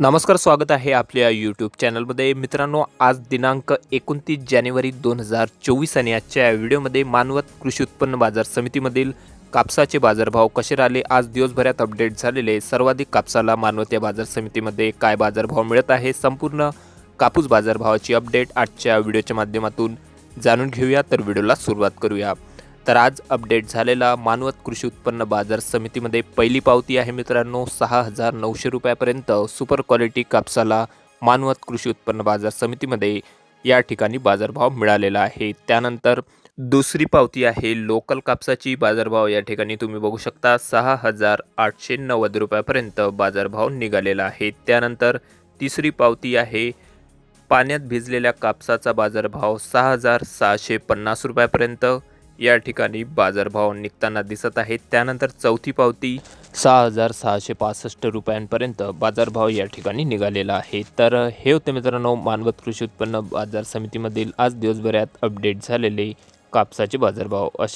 नमस्कार स्वागत आहे आपल्या यूट्यूब चॅनलमध्ये मित्रांनो आज दिनांक एकोणतीस जानेवारी दोन हजार चोवीस आणि आजच्या व्हिडिओमध्ये मानवत कृषी उत्पन्न बाजार समितीमधील कापसाचे बाजारभाव कसे राहिले? आज दिवसभरात अपडेट झालेले सर्वाधिक कापसाला मानवत या बाजार समितीमध्ये काय बाजारभाव मिळत आहे? संपूर्ण कापूस बाजारभावाची अपडेट आजच्या व्हिडिओच्या माध्यमातून जाणून घेऊया. तर व्हिडिओला सुरुवात करूया. तर आज अपडेट झालेला मानवत कृषी उत्पन्न बाजार समितीमध्ये पहिली पावती आहे मित्रांनो. सहा हजार नऊशे रुपयापर्यंत सुपर क्वालिटी कापसाला मानवत कृषी उत्पन्न बाजार समितीमध्ये या ठिकाणी बाजारभाव मिळालेला आहे. त्यानंतर दुसरी पावती आहे लोकल कापसाची. बाजारभाव या ठिकाणी तुम्ही बघू शकता. सहा हजार आठशे नव्वद रुपयापर्यंत बाजारभाव निघालेला आहे. त्यानंतर तिसरी पावती आहे पाण्यात भिजलेल्या कापसाचा बाजारभाव सहा हजार सहाशे पन्नास रुपयापर्यंत. या ठिकाणी बाजारभाव निघताना दिसत आहेत. त्यानंतर चौथी पावती सहा हजार सहाशे पासष्ट रुपयांपर्यंत बाजारभाव या ठिकाणी निघालेला आहे. तर हे होते मित्रांनो मानवत कृषी उत्पन्न बाजार समितीमधील आज दिवसभरात अपडेट झालेले कापसाचे बाजारभाव. असे